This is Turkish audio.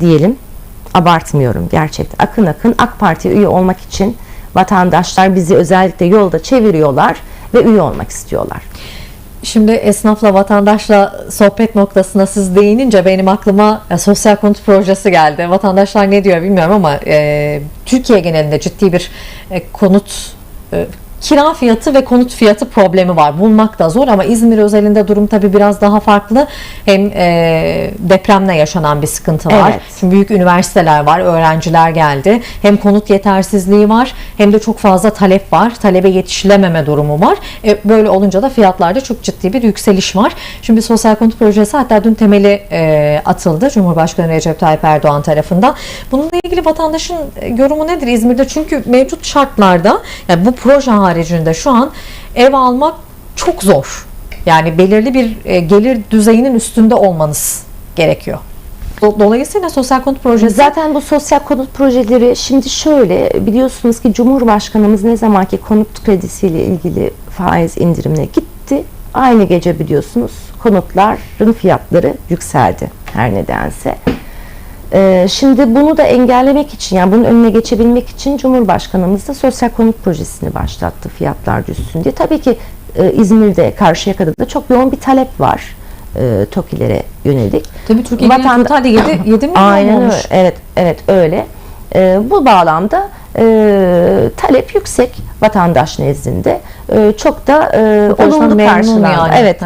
diyelim. Abartmıyorum gerçekten. Akın akın AK Parti'ye üye olmak için vatandaşlar bizi özellikle yolda çeviriyorlar ve üye olmak istiyorlar. Şimdi esnafla vatandaşla sohbet noktasına siz değinince benim aklıma sosyal konut projesi geldi. Vatandaşlar ne diyor bilmiyorum ama e, Türkiye genelinde ciddi bir e, konut e, kira fiyatı ve konut fiyatı problemi var. Bulmak da zor ama İzmir özelinde durum tabii biraz daha farklı. Hem e, depremle yaşanan bir sıkıntı var. Evet. Şimdi büyük üniversiteler var, öğrenciler geldi. Hem konut yetersizliği var hem de çok fazla talep var. Talebe yetişilememe durumu var. E, böyle olunca da fiyatlarda çok ciddi bir yükseliş var. Şimdi sosyal konut projesi hatta dün temeli e, atıldı Cumhurbaşkanı Recep Tayyip Erdoğan tarafından. Bununla ilgili vatandaşın e, yorumu nedir İzmir'de? Çünkü mevcut şartlarda yani bu proje haricinde şu an ev almak çok zor. Yani belirli bir e, gelir düzeyinin üstünde olmanız gerekiyor. Do- Dolayısıyla sosyal konut projesi Zaten bu sosyal konut projeleri şimdi şöyle biliyorsunuz ki Cumhurbaşkanımız ne zamanki konut kredisiyle ilgili faiz indirimine gitti. Aynı gece biliyorsunuz konutların fiyatları yükseldi her nedense. Ee, şimdi bunu da engellemek için yani bunun önüne geçebilmek için Cumhurbaşkanımız da sosyal konut projesini başlattı fiyatlar düşsün diye. Tabii ki e, İzmir'de Karşıyaka'da da çok yoğun bir talep var e, TOKİ'lere yönelik. tabii Türkiye'nin Vatanda- totalde 7, 7 milyon Aynen olmuş. öyle. Evet, evet öyle. Ee, bu bağlamda e, talep yüksek vatandaş nezdinde. E, çok da e, olumlu karşılandı. yani. Evet.